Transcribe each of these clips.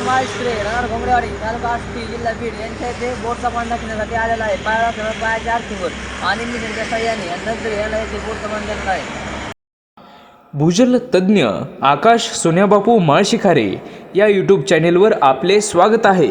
श्री राहणार घोंगडेवाडी तालुका आष्टी जिल्हा बीड यांच्या येथे बोटचा बांध दाखवण्यासाठी आलेला आहे. पायाला ठेवत पायाच्या आरतीवर. आणि मिशनच्या साह्याने नंतर याला येथे बोटचा बांध टाकला आहे. भूजल तज्ज्ञ आकाश सोन्याबापू माळशिखारे या यूट्यूब चॅनेलवर आपले स्वागत आहे.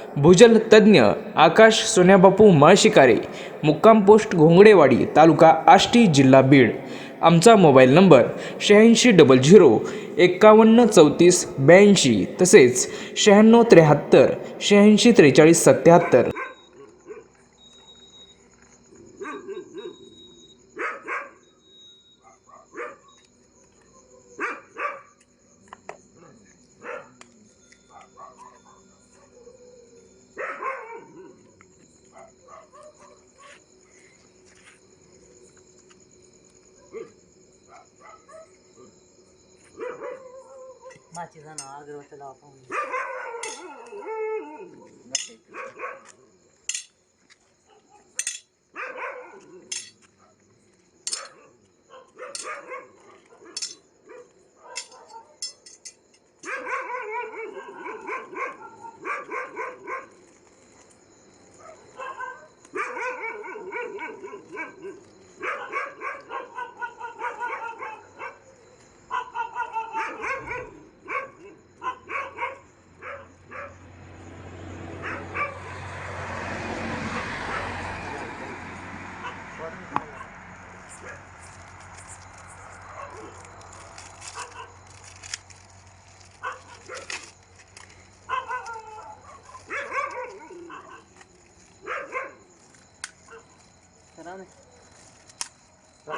भूजल तज्ज्ञ आकाश सोन्याबापू मळशिकारे मुक्काम पोस्ट घोंगडेवाडी तालुका आष्टी जिल्हा बीड. आमचा मोबाईल नंबर शहाऐंशी डबल झिरो एक्कावन्न चौतीस ब्याऐंशी तसेच शहाण्णव त्र्याहत्तर शहाऐंशी त्रेचाळीस सत्याहत्तर. माझी जाणं अगरबत्तीला आपण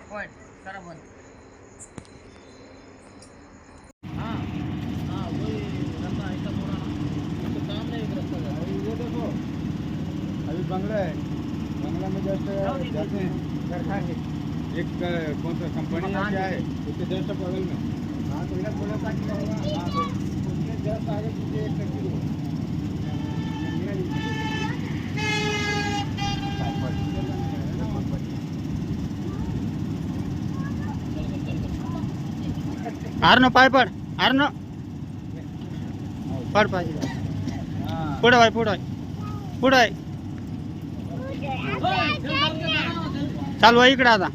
आपण करा बंद हाँ हाँ रास्ता काम नहीं रास्ता अभी वो देखो अभी बंगला है। बंगला में जस्ट जाते हैं। एक कौन सा कंपनी है क्या है। उसके जस्ट बगल में। हाँ तो इधर थोड़ा सा किया होगा हाँ तो उसके जस्ट आगे पीछे एक होगा आरनो पाय पड आरनो. पड पाय पुढं वाय पुढं वाय पुढं आहे चालू आहे इकडं आता.